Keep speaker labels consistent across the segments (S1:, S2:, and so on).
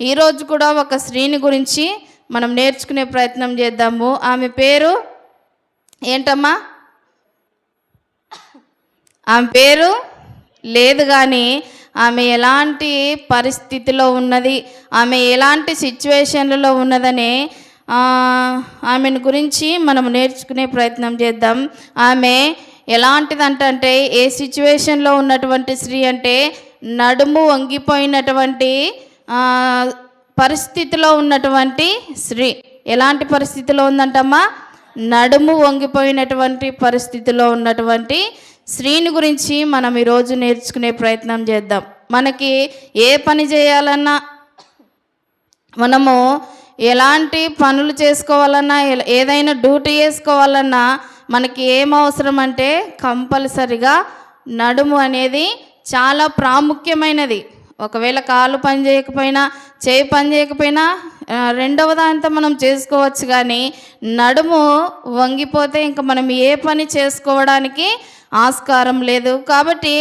S1: ఈరోజు కూడా ఒక స్త్రీని గురించి మనం నేర్చుకునే ప్రయత్నం చేద్దాము. ఆమె పేరు ఏంటమ్మా? ఆమె పేరు లేదు కానీ ఆమె ఎలాంటి పరిస్థితిలో ఉన్నది? ఆమె ఎలాంటి సిచ్యువేషన్లలో ఉన్నదని ఆమెను గురించి మనం నేర్చుకునే ప్రయత్నం చేద్దాం. ఆమె ఎలాంటిదంటే ఏ సిచ్యువేషన్లో ఉన్నటువంటి స్త్రీ అంటే నడుము వంగిపోయినటువంటి పరిస్థితిలో ఉన్నటువంటి స్త్రీ ఎలాంటి పరిస్థితిలో ఉందంటమ్మా? నడుము వంగిపోయినటువంటి పరిస్థితిలో ఉన్నటువంటి స్త్రీని గురించి మనం ఈరోజు నేర్చుకునే ప్రయత్నం చేద్దాం. మనకి ఏ పని చేయాలన్నా మనము ఎలాంటి పనులు చేసుకోవాలన్నా ఏదైనా డ్యూటీ చేసుకోవాలన్నా మనకి ఏం అవసరం అంటే కంపల్సరిగా నడుము అనేది చాలా ప్రాముఖ్యమైనది. ఒకవేళ కాలు పని చేయకపోయినా చేయి పని చేయకపోయినా రెండవ దాంతో మనం చేసుకోవచ్చు కానీ నడుము వంగిపోతే ఇంకా మనం ఏ పని చేసుకోవడానికి ఆస్కారం లేదు. కాబట్టి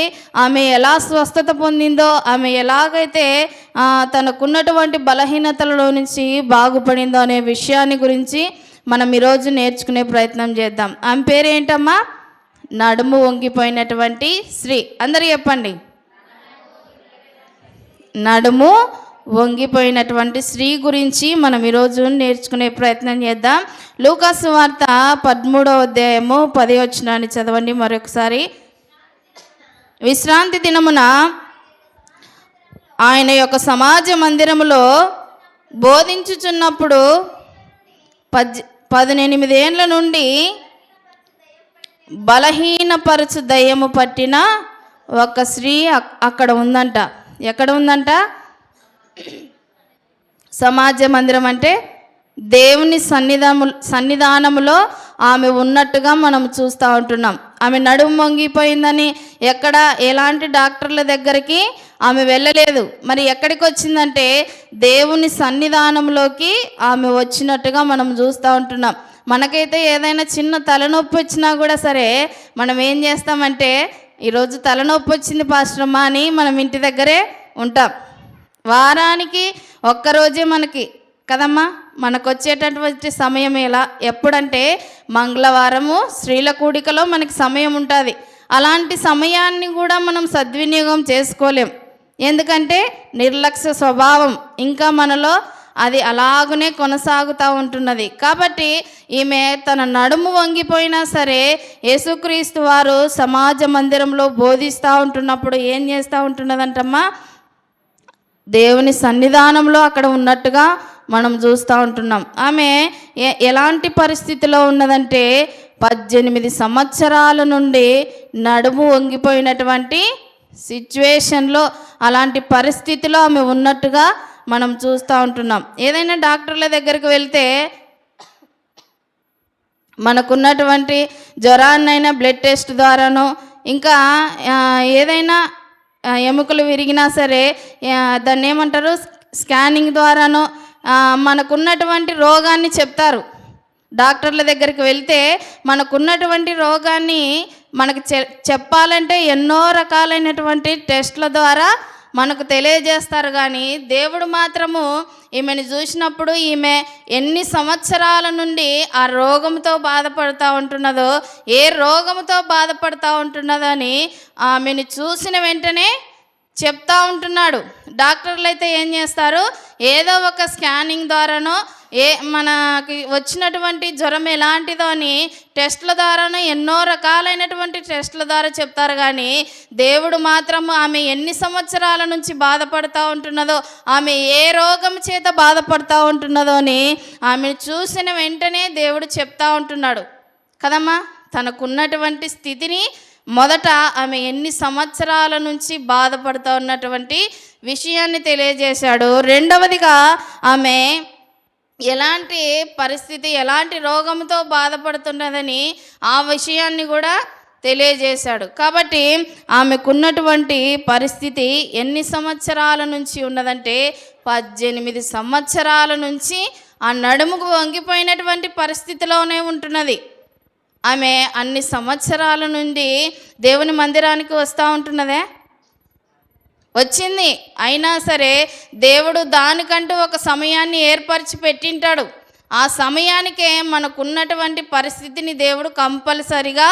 S1: ఆమె ఎలా స్వస్థత పొందిందో ఆమె ఎలాగైతే తనకున్నటువంటి బలహీనతలలో నుంచి బాగుపడిందో అనే విషయాన్ని గురించి మనం ఈరోజు నేర్చుకునే ప్రయత్నం చేద్దాం. ఆమె పేరేంటమ్మా? నడుము వంగిపోయినటువంటి స్త్రీ అందరు చెప్పండి. నడుము వంగిపోయినటువంటి స్త్రీ గురించి మనం ఈరోజు నేర్చుకునే ప్రయత్నం చేద్దాం. లూకాసు వార్త పదమూడవ అధ్యాయము పది వచ్చినాన్ని చదవండి మరొకసారి. విశ్రాంతి దినమున ఆయన యొక్క సమాజ మందిరములో బోధించుచున్నప్పుడు పద్ పద్దెనిమిదేండ్ల నుండి బలహీనపరచు దయ్యము పట్టిన ఒక స్త్రీ అక్కడ ఉందంట. ఎక్కడ ఉందంట సమాజ మందిరం అంటే దేవుని సన్నిధాము సన్నిధానములో ఆమె ఉన్నట్టుగా మనం చూస్తూ ఉంటున్నాం. ఆమె నడుము వంగిపోయిందని ఎక్కడ ఎలాంటి డాక్టర్ల దగ్గరికి ఆమె వెళ్ళలేదు. మరి ఎక్కడికి వచ్చిందంటే దేవుని సన్నిధానంలోకి ఆమె వచ్చినట్టుగా మనం చూస్తూ ఉంటున్నాం. మనకైతే ఏదైనా చిన్న తలనొప్పి వచ్చినా కూడా సరే మనం ఏం చేస్తామంటే ఈరోజు తలనొప్పి వచ్చింది పాశ్రమ అని మనం ఇంటి దగ్గరే ఉంటాం. వారానికి ఒక్కరోజే మనకి కదమ్మా? మనకు వచ్చేటటువంటి సమయం ఎలా? ఎప్పుడంటే మంగళవారము స్త్రీల కూడికలో మనకి సమయం ఉంటుంది. అలాంటి సమయాన్ని కూడా మనం సద్వినియోగం చేసుకోలేం. ఎందుకంటే నిర్లక్ష్య స్వభావం ఇంకా మనలో అది అలాగనే కొనసాగుతూ ఉంటున్నది. కాబట్టి ఈమె తన నడుము వంగిపోయినా సరే యేసుక్రీస్తు వారు సమాజ మందిరంలో బోధిస్తూ ఉంటున్నప్పుడు ఏం చేస్తూ ఉంటున్నదంటమ్మా? దేవుని సన్నిధానంలో అక్కడ ఉన్నట్టుగా మనం చూస్తూ ఉంటున్నాం. ఆమె ఎలాంటి పరిస్థితిలో ఉన్నదంటే పద్దెనిమిది సంవత్సరాల నుండి నడుము వంగిపోయినటువంటి సిచ్యువేషన్లో అలాంటి పరిస్థితిలో ఆమె ఉన్నట్టుగా మనం చూస్తూ ఉంటున్నాం. ఏదైనా డాక్టర్ల దగ్గరికి వెళ్తే మనకున్నటువంటి జ్వరాన్నైనా బ్లడ్ టెస్ట్ ద్వారానో ఇంకా ఏదైనా ఎముకలు విరిగినా సరే దాన్ని ఏమంటారు? స్కానింగ్ ద్వారానో మనకున్నటువంటి రోగాన్ని చెప్తారు. డాక్టర్ల దగ్గరికి వెళ్తే మనకున్నటువంటి రోగాన్ని మనకు చె చెప్పాలంటే ఎన్నో రకాలైనటువంటి టెస్ట్ల ద్వారా మనకు తెలియజేస్తారు కానీ దేవుడు మాత్రము ఈమెను చూసినప్పుడు ఈమె ఎన్ని సంవత్సరాల నుండి ఆ రోగంతో బాధపడుతూ ఉంటున్నదో ఏ రోగంతో బాధపడుతూ ఉంటున్నదో అని ఆమెను చూసిన వెంటనే చెప్తా ఉంటున్నాడు. డాక్టర్లు అయితే ఏం చేస్తారు? ఏదో ఒక స్కానింగ్ ద్వారానో ఏ మనకి వచ్చినటువంటి జ్వరం ఎలాంటిదో అని టెస్ట్ల ద్వారానో ఎన్నో రకాలైనటువంటి టెస్ట్ల ద్వారా చెప్తారు కానీ దేవుడు మాత్రము ఆమె ఎన్ని సంవత్సరాల నుంచి బాధపడుతూ ఉంటున్నదో ఆమె ఏ రోగం చేత బాధపడుతూ ఉంటున్నదో అని ఆమెను చూసిన వెంటనే దేవుడు చెప్తా ఉంటున్నాడు. కదమ్మా తనకున్నటువంటి స్థితిని మొదట ఆమె ఎన్ని సంవత్సరాల నుంచి బాధపడుతూ ఉన్నటువంటి విషయాన్ని తెలియజేశాడు. రెండవదిగా ఆమె ఎలాంటి పరిస్థితి ఎలాంటి రోగంతో బాధపడుతున్నదని ఆ విషయాన్ని కూడా తెలియజేశాడు. కాబట్టి ఆమెకున్నటువంటి పరిస్థితి ఎన్ని సంవత్సరాల నుంచి ఉన్నదంటే పద్దెనిమిది సంవత్సరాల నుంచి ఆ నడుముకు వంగిపోయినటువంటి పరిస్థితిలోనే ఉంటున్నది. ఆమె అన్ని సంవత్సరాల నుండి దేవుని మందిరానికి వస్తూ ఉంటున్నదే? వచ్చింది. అయినా సరే దేవుడు దానికంటూ ఒక సమయాన్ని ఏర్పరిచి పెట్టింటాడు. ఆ సమయానికే మనకున్నటువంటి పరిస్థితిని దేవుడు కంపల్సరిగా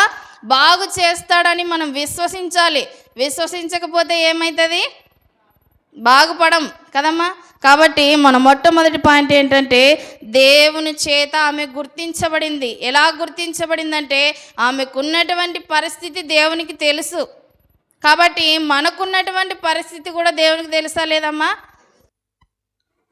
S1: బాగు చేస్తాడని మనం విశ్వసించాలి. విశ్వసించకపోతే ఏమవుతుంది బాగుపడం. కదమ్మా? కాబట్టి మన మొట్టమొదటి పాయింట్ ఏంటంటే దేవుని చేత ఆమె గుర్తించబడింది. ఎలా గుర్తించబడిందంటే ఆమెకున్నటువంటి పరిస్థితి దేవునికి తెలుసు. కాబట్టి మనకున్నటువంటి పరిస్థితి కూడా దేవునికి తెలుసా లేదమ్మా?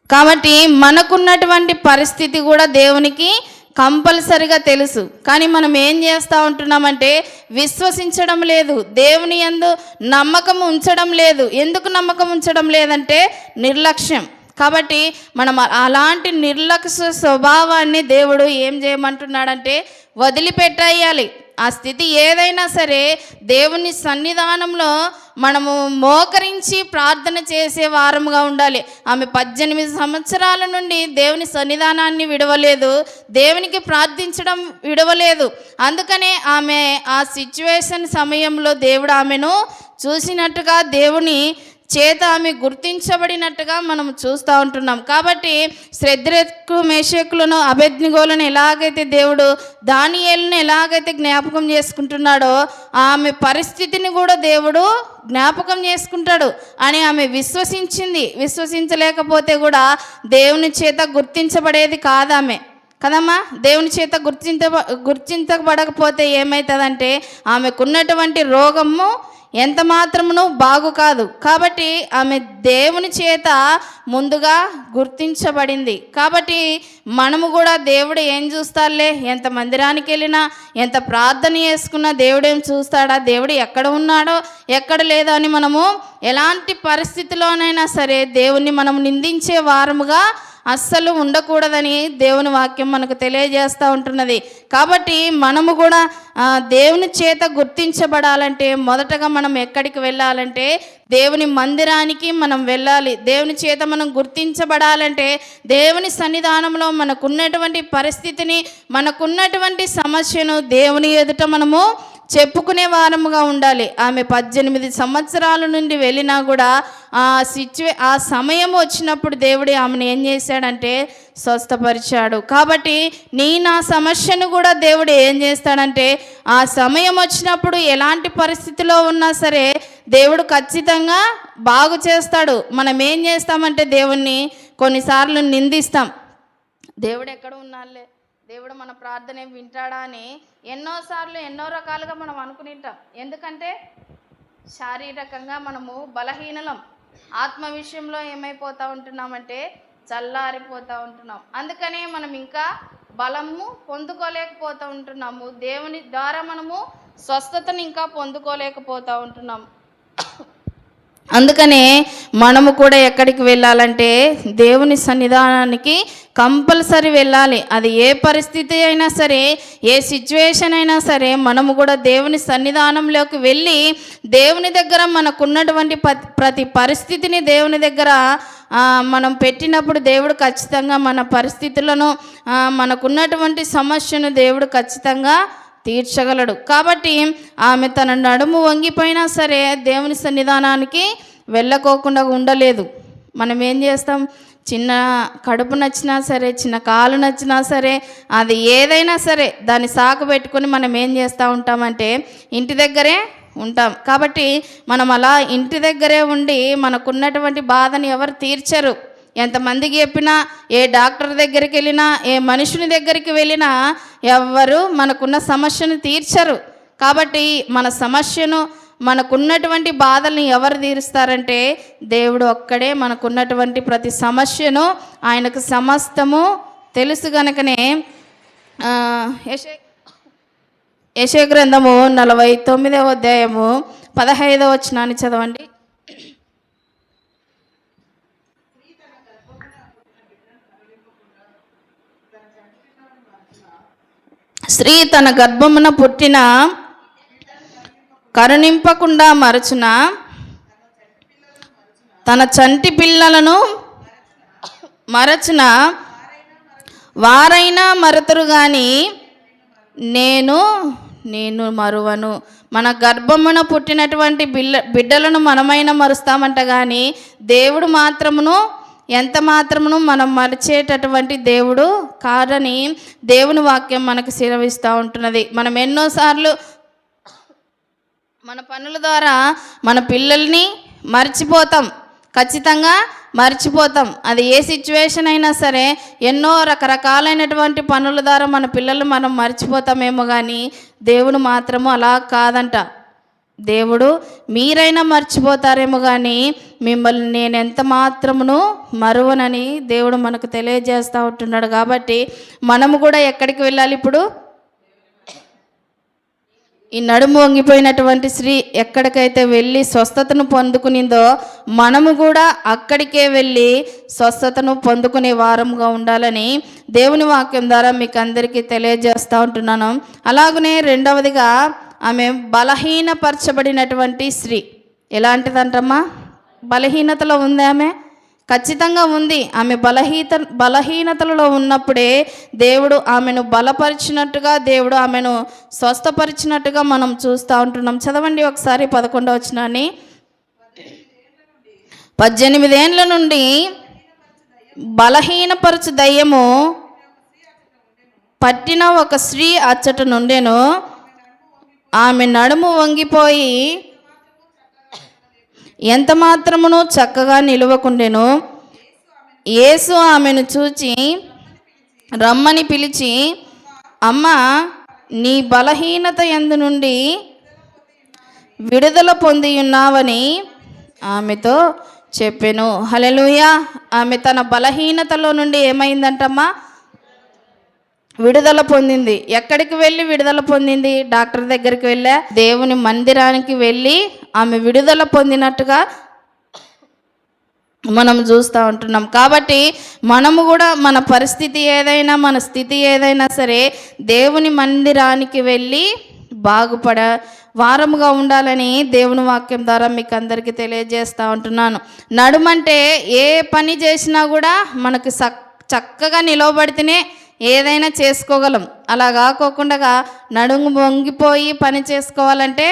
S1: కాబట్టి మనకున్నటువంటి పరిస్థితి కూడా దేవునికి కంపల్సరిగా తెలుసు. కానీ మనం ఏం చేస్తూ ఉంటున్నామంటే విశ్వసించడం లేదు. దేవుని యందు నమ్మకం ఉంచడం లేదు. ఎందుకు నమ్మకం ఉంచడం లేదంటే నిర్లక్ష్యం. కాబట్టి మనం అలాంటి నిర్లక్ష్య స్వభావాన్ని దేవుడు ఏం చేయమంటున్నాడంటే వదిలిపెట్టేయాలి. ఆ స్థితి ఏదైనా సరే దేవుని సన్నిధానంలో మనము మోకరించి ప్రార్థన చేసే వారముగా ఉండాలి. ఆమె పద్దెనిమిది సంవత్సరాల నుండి దేవుని సన్నిధానాన్ని విడవలేదు. దేవునికి ప్రార్థించడం విడవలేదు. అందుకనే ఆమె ఆ సిచ్యువేషన్ సమయంలో దేవుడు ఆమెను చూసినట్టుగా దేవుని చేత ఆమె గుర్తించబడినట్టుగా మనం చూస్తూ ఉంటున్నాం. కాబట్టి శ్రద్ధకు మేషకులను అభెజ్ఞగోలను ఎలాగైతే దేవుడు దానియేలను ఎలాగైతే జ్ఞాపకం చేసుకుంటున్నాడో ఆమె పరిస్థితిని కూడా దేవుడు జ్ఞాపకం చేసుకుంటాడు అని ఆమె విశ్వసించింది. విశ్వసించలేకపోతే కూడా దేవుని చేత గుర్తించబడేది కాదు ఆమె కదమ్మా? దేవుని చేత గుర్తించ గుర్తించబడకపోతే ఏమవుతుందంటే ఆమెకున్నటువంటి రోగము ఎంత మాత్రమును బాగు కాదు. కాబట్టి ఆమె దేవుని చేత ముందుగా గుర్తించబడింది. కాబట్టి మనము కూడా దేవుడు ఏం చూస్తారులే ఎంత మందిరానికి వెళ్ళినా ఎంత ప్రార్థన చేసుకున్నా దేవుడు ఏం చూస్తాడా? దేవుడు ఎక్కడ ఉన్నాడో ఎక్కడ లేదో అని మనము ఎలాంటి పరిస్థితిలోనైనా సరే దేవుణ్ణి మనం నిందించే వారముగా అస్సలు ఉండకూడదని దేవుని వాక్యం మనకు తెలియజేస్తూ ఉంటున్నది. కాబట్టి మనము కూడా దేవుని చేత గుర్తించబడాలంటే మొదటగా మనం ఎక్కడికి వెళ్ళాలంటే దేవుని మందిరానికి మనం వెళ్ళాలి. దేవుని చేత మనం గుర్తించబడాలంటే దేవుని సన్నిధానంలో మనకున్నటువంటి పరిస్థితిని మనకున్నటువంటి సమస్యను దేవుని ఎదుట మనము చెప్పుకునే వారముగా ఉండాలి. ఆమె పద్దెనిమిది సంవత్సరాల నుండి వెళ్ళినా కూడా ఆ సిచ్యువే ఆ సమయం వచ్చినప్పుడు దేవుడు ఆమెను ఏం చేశాడంటే స్వస్థపరిచాడు. కాబట్టి నీ నా సమస్యను కూడా దేవుడు ఏం చేస్తాడంటే ఆ సమయం వచ్చినప్పుడు ఎలాంటి పరిస్థితిలో ఉన్నా సరే దేవుడు ఖచ్చితంగా బాగు చేస్తాడు. మనం ఏం చేస్తామంటే దేవుణ్ణి కొన్నిసార్లు నిందిస్తాం. దేవుడు ఎక్కడ ఉన్నాలే దేవుడు మన ప్రార్థన వింటాడా అని ఎన్నోసార్లు ఎన్నో రకాలుగా మనం అనుకునింటాం. ఎందుకంటే శారీరకంగా మనము బలహీనలం. ఆత్మ విషయంలో ఏమైపోతూ ఉంటున్నామంటే చల్లారిపోతూ ఉంటున్నాం. అందుకనే మనం ఇంకా బలము పొందుకోలేకపోతూ ఉంటున్నాము. దేవుని ద్వారా మనము స్వస్థతను ఇంకా పొందుకోలేకపోతూ ఉంటున్నాం. అందుకనే మనము కూడా ఎక్కడికి వెళ్ళాలంటే దేవుని సన్నిధానానికి కంపల్సరీ వెళ్ళాలి. అది ఏ పరిస్థితి అయినా సరే ఏ సిచ్యువేషన్ అయినా సరే మనము కూడా దేవుని సన్నిధానంలోకి వెళ్ళి దేవుని దగ్గర మనకున్నటువంటి ప్రతి పరిస్థితిని దేవుని దగ్గర మనం పెట్టినప్పుడు దేవుడు ఖచ్చితంగా మన పరిస్థితులను మనకున్నటువంటి సమస్యను దేవుడు ఖచ్చితంగా తీర్చగలడు. కాబట్టి ఆమె తన నడుము వంగిపోయినా సరే దేవుని సన్నిధానానికి వెళ్ళకోకుండా ఉండలేదు. మనం ఏం చేస్తాం? చిన్న కడుపు నచ్చినా సరే చిన్న కాలు నచ్చినా సరే అది ఏదైనా సరే దాన్ని సాకు పెట్టుకొని మనం ఏం చేస్తూ ఉంటామంటే ఇంటి దగ్గరే ఉంటాం. కాబట్టి మనం అలా ఇంటి దగ్గరే ఉండి మనకున్నటువంటి బాధని ఎవరు తీర్చరు. ఎంతమందికి చెప్పినా ఏ డాక్టర్ దగ్గరికి వెళ్ళినా ఏ మనుషుని దగ్గరికి వెళ్ళినా ఎవ్వరు మనకున్న సమస్యను తీర్చరు. కాబట్టి మన సమస్యను మనకున్నటువంటి బాధల్ని ఎవరు తీరుస్తారంటే దేవుడు ఒక్కడే మనకున్నటువంటి ప్రతి సమస్యను ఆయనకు సమస్తము తెలుసు గనుకనే యశో యశ గ్రంథము నలభై తొమ్మిదవ అధ్యాయము పదహైదవ వచనాన్ని చదవండి. స్త్రీ తన గర్భమున పుట్టిన కరుణింపకుండా మరచున తన చంటి పిల్లలను మరచిన వారైనా మరతరు కానీ నేను నేను మరువను. మన గర్భమున పుట్టినటువంటి బిల్ల బిడ్డలను మనమైన మరుస్తామంట కానీ దేవుడు మాత్రమును ఎంత మాత్రమును మనం మరిచేటటువంటి దేవుడు కాదని దేవుని వాక్యం మనకు శిరవిస్తూ ఉంటున్నది. మనం ఎన్నోసార్లు మన పనుల ద్వారా మన పిల్లల్ని మర్చిపోతాం. ఖచ్చితంగా మర్చిపోతాం. అది ఏ సిచ్యువేషన్ అయినా సరే ఎన్నో రకరకాలైనటువంటి పనుల ద్వారా మన పిల్లలు మనం మర్చిపోతామేమో కానీ దేవుడు మాత్రము అలా కాదంట. దేవుడు మీరైనా మర్చిపోతారేమో కానీ మిమ్మల్ని నేను ఎంత మాత్రమును మరువనని దేవుడు మనకు తెలియజేస్తూ ఉంటున్నాడు. కాబట్టి మనము కూడా ఎక్కడికి వెళ్ళాలి ఇప్పుడు? ఈ నడుము వంగిపోయినటువంటి స్త్రీ ఎక్కడికైతే వెళ్ళి స్వస్థతను పొందుకునిందో మనము కూడా అక్కడికే వెళ్ళి స్వస్థతను పొందుకునే వారంగా ఉండాలని దేవుని వాక్యం ద్వారా మీకు అందరికీ తెలియజేస్తూ ఉంటున్నాను. అలాగనే రెండవదిగా ఆమె బలహీనపరచబడినటువంటి స్త్రీ. ఎలాంటిదంటమ్మా? బలహీనతలో ఉంది ఆమె? ఖచ్చితంగా ఉంది. ఆమె బలహీత బలహీనతలలో ఉన్నప్పుడే దేవుడు ఆమెను బలపరిచినట్టుగా దేవుడు ఆమెను స్వస్థపరిచినట్టుగా మనం చూస్తూ ఉంటున్నాం. చదవండి ఒకసారి పదకొండవ వచ్చినాన్ని పద్దెనిమిదేండ్ల నుండి బలహీనపరచు దయ్యము పట్టిన ఒక స్త్రీ అచ్చట నుండెను. ఆమె నడుము వంగిపోయి ఎంత మాత్రమును చక్కగా నిలవకుండెను? యేసు ఆమెను చూచి రమ్మని పిలిచి అమ్మ నీ బలహీనత ఎందు నుండి విడుదల పొంది ఉన్నావని ఆమెతో చెప్పెను. హలెలుయా ఆమె తన బలహీనతలో నుండి ఏమైందంటమ్మా? విడుదల పొందింది. ఎక్కడికి వెళ్ళి విడుదల పొందింది? డాక్టర్ దగ్గరికి వెళ్ళా. దేవుని మందిరానికి వెళ్ళి ఆమె విడుదల పొందినట్టుగా మనం చూస్తూ ఉంటున్నాం. కాబట్టి మనము కూడా మన పరిస్థితి ఏదైనా మన స్థితి ఏదైనా సరే దేవుని మందిరానికి వెళ్ళి బాగుపడ వారముగా ఉండాలని దేవుని వాక్యం ద్వారా మీకు అందరికీ తెలియజేస్తూ ఉంటున్నాను. నడుమంటే ఏ పని చేసినా కూడా మనకు సక్ చక్కగా నిలవబడితేనే ఏదైనా చేసుకోగలం. అలా కాకోకుండా నడుము వంగిపోయి పని చేసుకోవాలంటే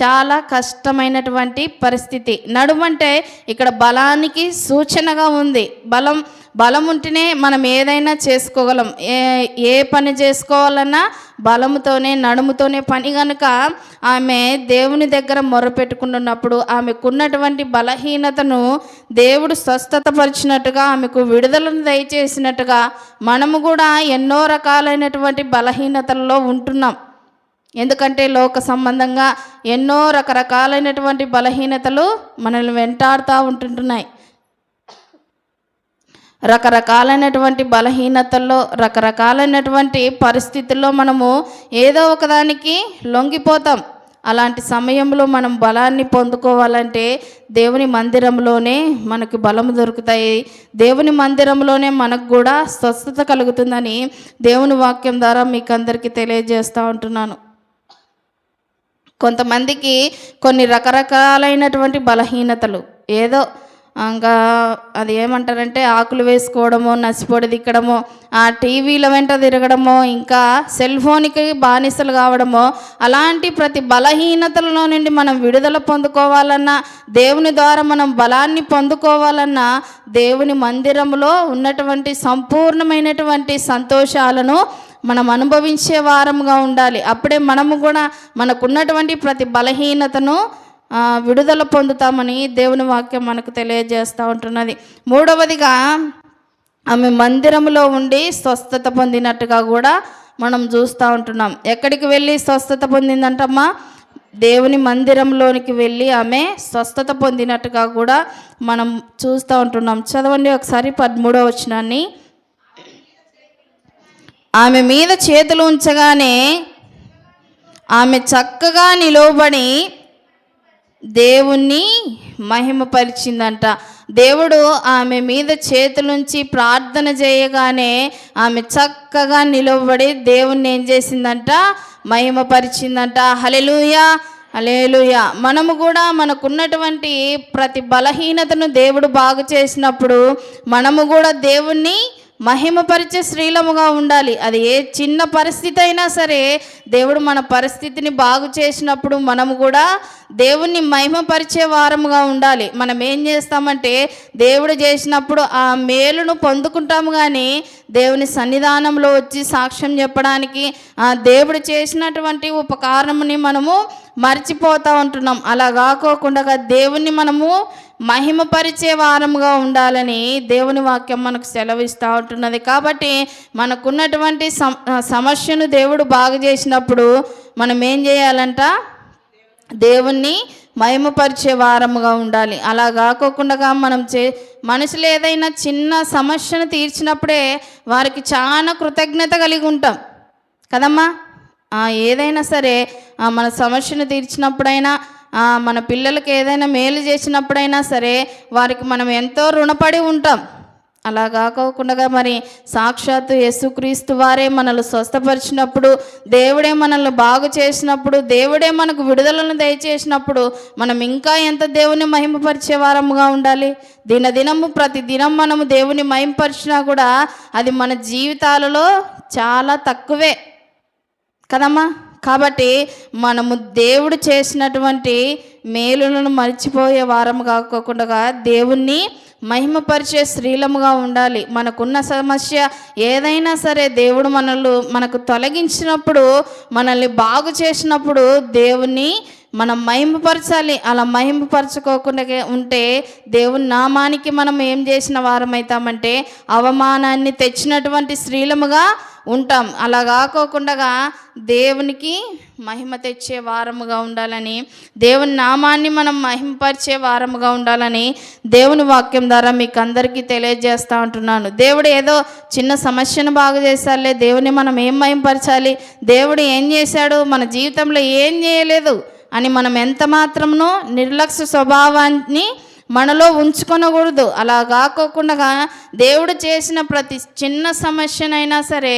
S1: చాలా కష్టమైనటువంటి పరిస్థితి. నడుమంటే ఇక్కడ బలానికి సూచనగా ఉంది. బలం బలం ఉంటేనే మనం ఏదైనా చేసుకోగలం. ఏ ఏ పని చేసుకోవాలన్నా బలముతోనే నడుముతోనే పని కనుక ఆమె దేవుని దగ్గర మొరపెట్టుకుంటున్నప్పుడు ఆమెకున్నటువంటి బలహీనతను దేవుడు స్వస్థత పరిచినట్టుగా ఆమెకు విడుదలను దయచేసినట్టుగా మనము కూడా ఎన్నో రకాలైనటువంటి బలహీనతల్లో ఉంటున్నాం. ఎందుకంటే లోక సంబంధంగా ఎన్నో రకరకాలైనటువంటి బలహీనతలు మనల్ని వెంటాడుతూ ఉంటుంటున్నాయి. రకరకాలైనటువంటి బలహీనతల్లో రకరకాలైనటువంటి పరిస్థితుల్లో మనము ఏదో ఒకదానికి లొంగిపోతాం. అలాంటి సమయంలో మనం బలాన్ని పొందుకోవాలంటే దేవుని మందిరంలోనే మనకు బలము దొరుకుతాయి. దేవుని మందిరంలోనే మనకు కూడా స్వస్థత కలుగుతుందని దేవుని వాక్యం ద్వారా మీకు అందరికీ తెలియజేస్తూ ఉంటున్నాను. కొంతమందికి కొన్ని రకరకాలైనటువంటి బలహీనతలు ఏదో ఇంకా అది ఏమంటారంటే ఆకులు వేసుకోవడమో నసిపొడి దిక్కడమో ఆ టీవీల వెంట తిరగడమో ఇంకా సెల్ ఫోన్కి బానిసలు కావడమో అలాంటి ప్రతి బలహీనతలలో నుండి మనం విడుదల పొందుకోవాలన్నా దేవుని ద్వారా మనం బలాన్ని పొందుకోవాలన్నా దేవుని మందిరంలో ఉన్నటువంటి సంపూర్ణమైనటువంటి సంతోషాలను మనం అనుభవించే వారముగా ఉండాలి. అప్పుడే మనము కూడా మనకున్నటువంటి ప్రతి బలహీనతను విడుదల పొందుతామని దేవుని వాక్యం మనకు తెలియజేస్తూ ఉంటున్నది. మూడవదిగా ఆమె మందిరంలో ఉండి స్వస్థత పొందినట్టుగా కూడా మనం చూస్తూ ఉంటున్నాం. ఎక్కడికి వెళ్ళి స్వస్థత పొందిందంటమ్మా? దేవుని మందిరంలోనికి వెళ్ళి ఆమె స్వస్థత పొందినట్టుగా కూడా మనం చూస్తూ ఉంటున్నాం. చదవండి ఒకసారి పదమూడవ వచనాన్ని. ఆమె మీద చేతులు ఉంచగానే ఆమె చక్కగా నిలవబడి దేవుణ్ణి మహిమపరిచిందంట. దేవుడు ఆమె మీద చేతులుంచి ప్రార్థన చేయగానే ఆమె చక్కగా నిలవబడి దేవుణ్ణి ఏం చేసిందంట? మహిమపరిచిందంట. హలెలుయా హలేలుయ మనము కూడా మనకున్నటువంటి ప్రతి బలహీనతను దేవుడు బాగు చేసినప్పుడు మనము కూడా దేవుణ్ణి మహిమపరిచే స్త్రీలముగా ఉండాలి. అది ఏ చిన్న పరిస్థితి అయినా సరే దేవుడు మన పరిస్థితిని బాగు చేసినప్పుడు మనము కూడా దేవుణ్ణి మహిమపరిచే వారముగా ఉండాలి. మనం ఏం చేస్తామంటే దేవుడు చేసినప్పుడు ఆ మేలును పొందుకుంటాము కానీ దేవుని సన్నిధానంలో వచ్చి సాక్ష్యం చెప్పడానికి ఆ దేవుడు చేసినటువంటి ఉపకారముని మనము మర్చిపోతూ ఉంటున్నాం. అలా కాకోకుండా దేవుణ్ణి మనము మహిమపరిచే వారముగా ఉండాలని దేవుని వాక్యం మనకు సెలవిస్తూ ఉంటున్నది. కాబట్టి మనకున్నటువంటి సమస్యను దేవుడు బాగు చేసినప్పుడు మనం ఏం చేయాలంట? దేవుణ్ణి మహిమపరిచే వారముగా ఉండాలి. అలా కాకోకుండా మనం చే మనుషులు ఏదైనా చిన్న సమస్యను తీర్చినప్పుడే వారికి చాలా కృతజ్ఞత కలిగి ఉంటాం. కదమ్మా? ఏదైనా సరే మన సమస్యను తీర్చినప్పుడైనా మన పిల్లలకి ఏదైనా మేలు చేసినప్పుడైనా సరే వారికి మనం ఎంతో రుణపడి ఉంటాం. అలా కాకోకుండా మరి సాక్షాత్తు యేసుక్రీస్తు వారే మనల్ని స్వస్థపరిచినప్పుడు దేవుడే మనల్ని బాగు చేసినప్పుడు దేవుడే మనకు విడుదలను దయచేసినప్పుడు మనం ఇంకా ఎంత దేవుని మహిమపరిచే వారముగా ఉండాలి? దినదినము ప్రతి దినం మనము దేవుని మహిమపరిచినా కూడా అది మన జీవితాలలో చాలా తక్కువే. కదమ్మా? కాబట్టి మనము దేవుడు చేసినటువంటి మేలులను మర్చిపోయే వారం కాకోకుండా దేవుణ్ణి మహిమపరిచే స్త్రీలముగా ఉండాలి. మనకున్న సమస్య ఏదైనా సరే దేవుడు మనల్ని మనకు తొలగించినప్పుడు మనల్ని బాగు చేసినప్పుడు దేవుణ్ణి మనం మహిమపరచాలి. అలా మహిమపరచుకోకుండా ఉంటే దేవుని నామానికి మనం ఏం చేసిన వారమవుతామంటే అవమానాన్ని తెచ్చినటువంటి స్త్రీలముగా ఉంటాం. అలా కాకోకుండా దేవునికి మహిమ తెచ్చే వారముగా ఉండాలని దేవుని నామాన్ని మనం మహిమపరిచే వారముగా ఉండాలని దేవుని వాక్యం ద్వారా మీకు అందరికీ తెలియజేస్తూ ఉంటున్నాను. దేవుడు ఏదో చిన్న సమస్యను బాగు చేశాలే దేవుని మనం ఏం మహిమపరచాలి దేవుడు ఏం చేశాడు? మన జీవితంలో ఏం చేయలేదు అని మనం ఎంత మాత్రమునో నిర్లక్ష్య స్వభావాన్ని మనలో ఉంచుకొనకూడదు. అలా కాకోకుండా దేవుడు చేసిన ప్రతి చిన్న సమస్యనైనా సరే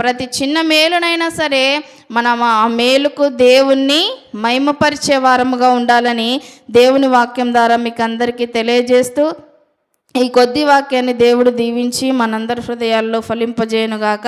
S1: ప్రతి చిన్న మేలునైనా సరే మనం ఆ మేలుకు దేవుణ్ణి మహిమపరిచే వారముగా ఉండాలని దేవుని వాక్యం ద్వారా మీకు అందరికీ తెలియజేస్తూ ఈ కొద్ది వాక్యాన్ని దేవుడు దీవించి మనందరి హృదయాల్లో ఫలింపజేయనుగాక.